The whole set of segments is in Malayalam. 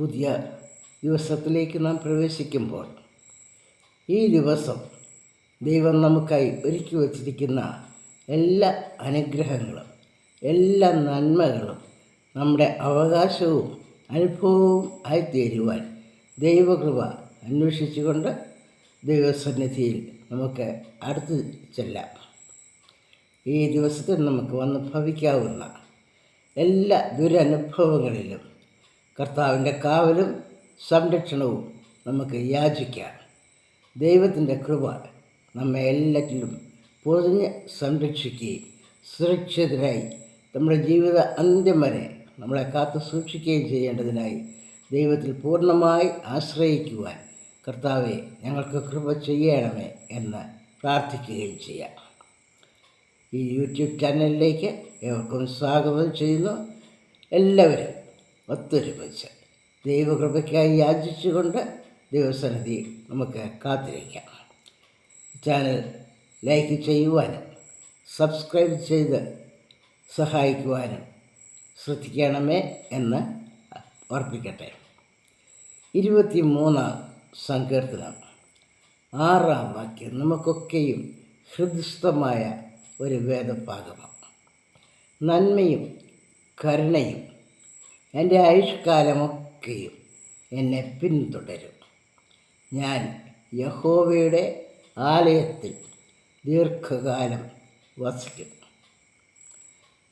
പുതിയ ദിവസത്തിലേക്ക് നാം പ്രവേശിക്കുമ്പോൾ ഈ ദിവസം ദൈവം നമുക്കായി ഒരുക്കി വച്ചിരിക്കുന്ന എല്ലാ അനുഗ്രഹങ്ങളും എല്ലാ നന്മകളും നമ്മുടെ അവകാശവും അനുഭവവും ആയിത്തീരുവാൻ ദൈവകൃപ അന്വേഷിച്ചുകൊണ്ട് ദൈവസന്നിധിയിൽ നമുക്ക് അടുത്ത് ചെല്ലാം. ഈ ദിവസത്തിൽ നമുക്ക് വന്ന് ഭവിക്കാവുന്ന എല്ലാ ദുരനുഭവങ്ങളിലും കർത്താവിന്റെ കാവലും സംരക്ഷണവും നമുക്ക് യാചിക്കാം. ദൈവത്തിന്റെ കൃപ നമ്മെ എല്ലാറ്റിലും പൊതിഞ്ഞ് സംരക്ഷിക്കുകയും സുരക്ഷിതരായി നമ്മുടെ ജീവിത അന്ത്യം വരെ നമ്മളെ കാത്തു സൂക്ഷിക്കുകയും ചെയ്യേണ്ടതിനായി ദൈവത്തിൽ പൂർണമായി ആശ്രയിക്കുവാൻ കർത്താവെ ഞങ്ങൾക്ക് കൃപ ചെയ്യണമേ എന്ന് പ്രാർത്ഥിക്കുകയും ചെയ്യാം. ഈ യൂട്യൂബ് ചാനലിലേക്ക് ഏവർക്കും സ്വാഗതം ചെയ്യുന്നു. എല്ലാവരും ഒത്തൊരുമിച്ച് ദൈവകൃപയ്ക്കായി യാചിച്ചുകൊണ്ട് ദൈവസന്നിധി നമുക്ക് കാത്തിരിക്കാം. ചാനൽ ലൈക്ക് ചെയ്യുവാനും സബ്സ്ക്രൈബ് ചെയ്ത് സഹായിക്കുവാനും ശ്രദ്ധിക്കണമേ എന്ന് ഓർപ്പിക്കട്ടെ ഇരുപത്തി മൂന്നാം സങ്കീർത്തനം. ആറാം വാക്യം നമുക്കൊക്കെയും ഹൃദയസ്ഥമായ ഒരു വേദഭാഗമാണ് നന്മയും കരുണയും എന്റെ ആയുഷ്കാലമൊക്കെയും എന്നെ പിന്തുടരും. ഞാൻ യഹോവയുടെ ആലയത്തിൽ ദീർഘകാലം വസിക്കും.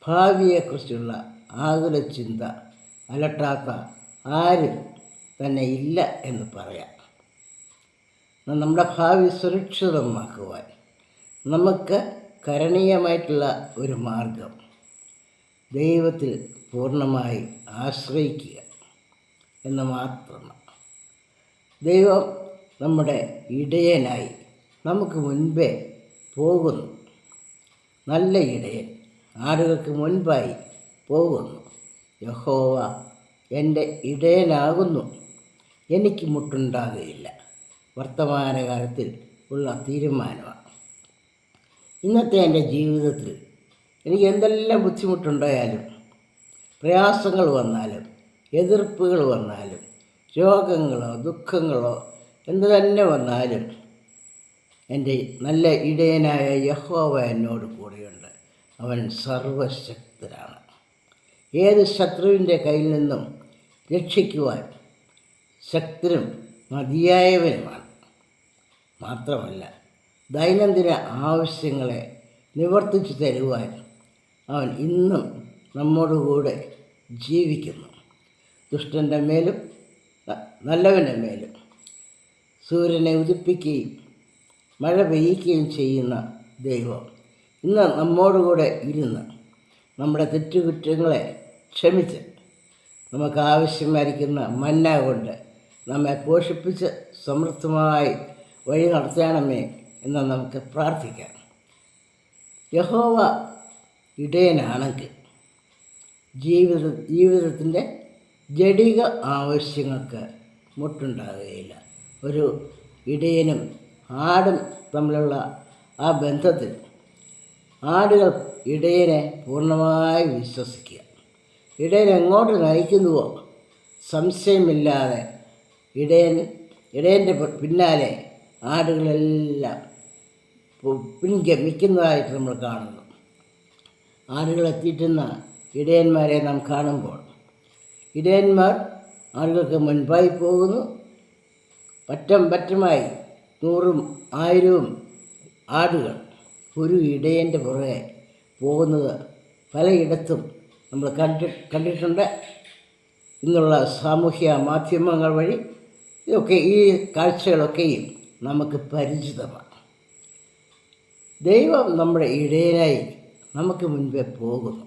ഭാവിയെക്കുറിച്ചുള്ള ആകുല ചിന്ത അലട്ടാത്ത ആരും തന്നെ ഇല്ല എന്ന് പറയാം. നമ്മുടെ ഭാവി സുരക്ഷിതമാക്കുവാൻ നമുക്ക് കരണീയമായിട്ടുള്ള ഒരു മാർഗം ദൈവത്തിൽ പൂർണമായി ആശ്രയിക്കുക എന്ന് മാത്രമാണ്. ദൈവം നമ്മുടെ ഇടയനായി നമുക്ക് മുൻപേ പോകുന്നു. നല്ല ഇടയൻ ആളുകൾക്ക് മുൻപായി പോകുന്നു. യഹോവ എന്റെ ഇടയനാകുന്നു. എനിക്ക് മുട്ടുണ്ടാകുകയില്ല. വർത്തമാനകാലത്തിൽ ഉള്ള തീരുമാനമാണ്. ഇന്നത്തെ എന്റെ ജീവിതത്തിൽ എനിക്ക് എന്തെല്ലാം ബുദ്ധിമുട്ടുണ്ടായാലും പ്രയാസങ്ങൾ വന്നാലും എതിർപ്പുകൾ വന്നാലും രോഗങ്ങളോ ദുഃഖങ്ങളോ എന്ത് തന്നെ വന്നാലും എന്റെ നല്ല ഇടയനായ യഹോവ എന്നോട് കൂടെയുണ്ട്. അവൻ സർവശക്തനാണ്. ഏത് ശത്രുവിന്റെ കയ്യിൽ നിന്നും രക്ഷിക്കുവാൻ ശക്തനും മതിയായവനുമാണ്. മാത്രമല്ല ദൈനംദിന ആവശ്യങ്ങളെ നിവർത്തിച്ചു തരുവാൻ അവൻ ഇന്നും നമ്മോടുകൂടെ ജീവിക്കുന്നു. ദുഷ്ടന്റെ മേലും നല്ലവന്റെ മേലും സൂര്യനെ ഉദിപ്പിക്കുകയും മഴ പെയ്യിക്കുകയും ചെയ്യുന്ന ദൈവം ഇന്ന് നമ്മോടുകൂടെ ഇരുന്ന് നമ്മുടെ തെറ്റുകുറ്റങ്ങളെ ക്ഷമിച്ച് നമുക്ക് ആവശ്യമായിരിക്കുന്ന മന്ന കൊണ്ട് നമ്മെ പോഷിപ്പിച്ച് സമൃദ്ധമായി വഴി നടത്തണമേ എന്ന് നമുക്ക് പ്രാർത്ഥിക്കാം. യഹോവ ഇടയനാണെങ്കിൽ ജീവിത ജീവിതത്തിന്റെ ജടിക ആവശ്യങ്ങൾക്ക് മുട്ടുണ്ടാകുകയില്ല. ഒരു ഇടയനും ആടും തമ്മിലുള്ള ആ ബന്ധത്തിൽ ആടുകൾ ഇടയനെ പൂർണമായി വിശ്വസിക്കുക. ഇടയൻ എങ്ങോട്ട് നയിക്കുന്നുവോ? സംശയമില്ലാതെ ഇടയൻ ഇടയന്റെ പിന്നാലെ ആടുകളെല്ലാം പിൻഗമിക്കുന്നതായിട്ട് നമ്മൾ കാണുന്നു. ആടുകൾ എത്തിയിട്ടുന്ന ഇടയന്മാരെ നാം കാണുമ്പോൾ ഇടയന്മാർ ആളുകൾക്ക് മുൻപായി പോകുന്നു. പറ്റം പറ്റമായി നൂറും ആയിരവും ആടുകൾ ഒരു ഇടയന്റെ പുറകെ പോകുന്നത് പലയിടത്തും നമ്മൾ കണ്ടി കണ്ടിട്ടുണ്ട്. ഇന്നുള്ള സാമൂഹ്യ മാധ്യമങ്ങൾ വഴി ഇതൊക്കെ ഈ കാഴ്ചകളൊക്കെയും നമുക്ക് പരിചിതമാണ്. ദൈവം നമ്മുടെ ഇടയനായി നമുക്ക് മുൻപേ പോകുന്നു.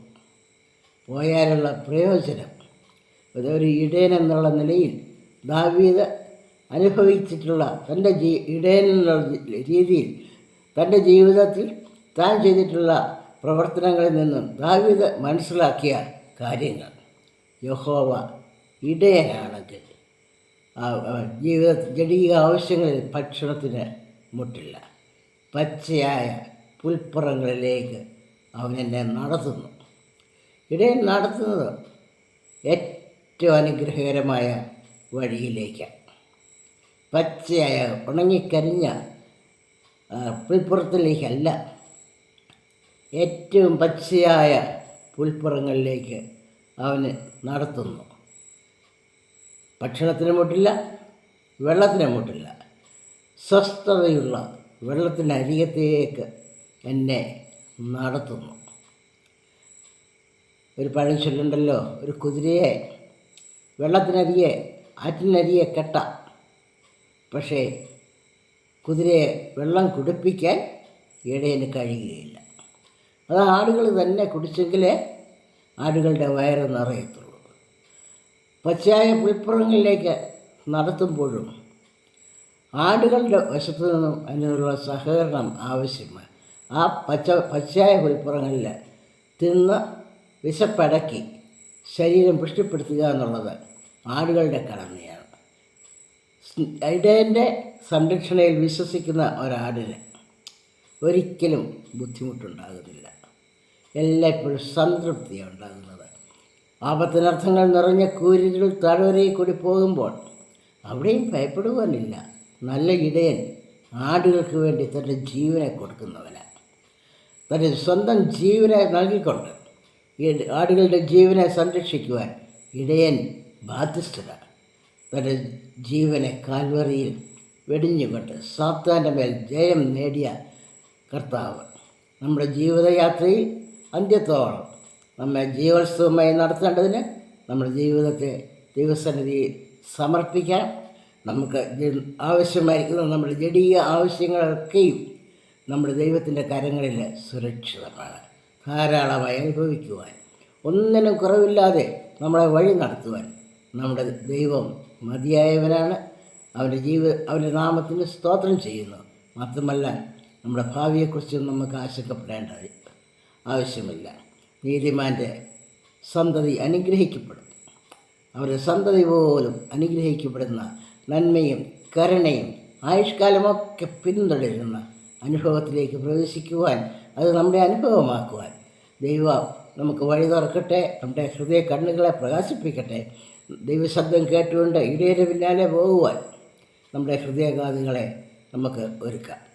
പോയാലുള്ള പ്രയോജനം. അതൊരു ഇടയൻ എന്നുള്ള നിലയിൽ ദാവീദ് അനുഭവിച്ചിട്ടുള്ള തന്റെ ജീ ഇടയൻ എന്നുള്ള രീതിയിൽ തന്റെ ജീവിതത്തിൽ താൻ ചെയ്തിട്ടുള്ള പ്രവർത്തനങ്ങളിൽ നിന്നും ദാവീദ് മനസ്സിലാക്കിയ കാര്യങ്ങൾ. യഹോവ ഇടയനാണെങ്കിൽ ജീവിത ജടിക ആവശ്യങ്ങളിൽ ഭക്ഷണത്തിന് മുട്ടില്ല. പച്ചയായ പുൽപ്പുറങ്ങളിലേക്ക് അവൻ എന്നെ നടത്തുന്നു. ഇടയിൽ നടത്തുന്നത് ഏറ്റവും അനുഗ്രഹകരമായ വഴിയിലേക്കാണ് പച്ചയായ ഉണങ്ങിക്കരിഞ്ഞ പുൽപ്പുറത്തിലേക്കല്ല ഏറ്റവും പച്ചയായ പുൽപ്പുറങ്ങളിലേക്ക് അവന് നടത്തുന്നു. ഭക്ഷണത്തിന് മുട്ടില്ല വെള്ളത്തിന് മുട്ടില്ല. സ്വസ്ഥതയുള്ള വെള്ളത്തിന്റെ അരികത്തേക്ക് എന്നെ നടത്തുന്നു. ഒരു പഴം ചൊല്ലുണ്ടല്ലോ ഒരു കുതിരയെ വെള്ളത്തിനരികെ ആറ്റിനരികെ കെട്ട. പക്ഷേ കുതിരയെ വെള്ളം കുടിപ്പിക്കാൻ ഇടയിന് കഴിയുകയില്ല. അത് ആടുകൾ തന്നെ കുടിച്ചെങ്കിലേ ആടുകളുടെ വയറ് നിറയത്തുള്ളൂ. പച്ചയായ പുൽപ്പുറങ്ങളിലേക്ക് നടത്തുമ്പോഴും ആടുകളുടെ വശത്തു നിന്നും അതിനുള്ള സഹകരണം ആവശ്യമാണ്. ആ പച്ച പച്ചയായ പുൽപ്പുറങ്ങളിൽ തിന്ന് വിശപ്പടക്കി ശരീരം പുഷ്ടിപ്പെടുത്തുക എന്നുള്ളത് ആടുകളുടെ കടമയാണ്. ഇടേന്റെ സംരക്ഷണയിൽ വിശ്വസിക്കുന്ന ഒരാടിന് ഒരിക്കലും ബുദ്ധിമുട്ടുണ്ടാകുന്നില്ല. എല്ലായ്പ്പോഴും സംതൃപ്തിയാണ് ഉണ്ടാകുന്നത്. ആപത്തിനർത്ഥങ്ങൾ നിറഞ്ഞ കൂരിരുൾ താഴ്വരയിൽ കൂടി പോകുമ്പോൾ അവിടെയും ഭയപ്പെടുവാനില്ല. നല്ല ഇടയൻ ആടുകൾക്ക് വേണ്ടി തന്റെ ജീവനെ കൊടുക്കുന്നവനാണ് തന്റെ സ്വന്തം ജീവനെ നൽകിക്കൊണ്ട് ഈ ആടുകളുടെ ജീവനെ സംരക്ഷിക്കുവാൻ ഇടയൻ ബാധ്യസ്ഥനാണ്. തന്റെ ജീവനെ കാൽവറിയിൽ വെടിഞ്ഞുകൊണ്ട് സാത്താന്റെ മേൽ ജയം നേടിയ കർത്താവ്. നമ്മുടെ ജീവിതയാത്രയിൽ അന്ത്യത്തോളം നമ്മെ ജീവോത്സവമായി നടത്തേണ്ടതിന് നമ്മുടെ ജീവിതത്തെ ദൈവസന്നിധിയിൽ സമർപ്പിക്കാൻ നമുക്ക് ആവശ്യമായിരിക്കുന്ന നമ്മുടെ ജടീയ ആവശ്യങ്ങളൊക്കെയും നമ്മുടെ ദൈവത്തിന്റെ കരങ്ങളിൽ സുരക്ഷിതമാണ്. ധാരാളമായി അനുഭവിക്കുവാൻ. ഒന്നിനും കുറവില്ലാതെ നമ്മളെ വഴി നടത്തുവാൻ. നമ്മുടെ ദൈവം മതിയായവനാണ്. അവന്റെ ജീവ അവന്റെ നാമത്തിന് സ്തോത്രം ചെയ്യുന്നു. മാത്രമല്ല നമ്മുടെ ഭാവിയെക്കുറിച്ചും നമുക്ക് ആശങ്കപ്പെടേണ്ട ആവശ്യമില്ല. നീതിമാന്റെ സന്തതി അനുഗ്രഹിക്കപ്പെടും. അവരുടെ സന്തതി പോലും അനുഗ്രഹിക്കപ്പെടുന്ന നന്മയും കരുണയും ആയുഷ്കാലമൊക്കെ പിന്തുടരുന്ന അനുഭവത്തിലേക്ക് പ്രവേശിക്കുവാൻ അത് നമ്മുടെ അനുഭവമാക്കുവാൻ. ദൈവം നമുക്ക് വഴി തുറക്കട്ടെ നമ്മുടെ ഹൃദയ കണ്ണുകളെ പ്രകാശിപ്പിക്കട്ടെ. ദൈവശബ്ദം കേട്ടുകൊണ്ട് ഇടയുടെ പിന്നാലെ പോകുവാൻ നമ്മുടെ ഹൃദയകാതുകളെ നമുക്ക് ഒരുക്കാം.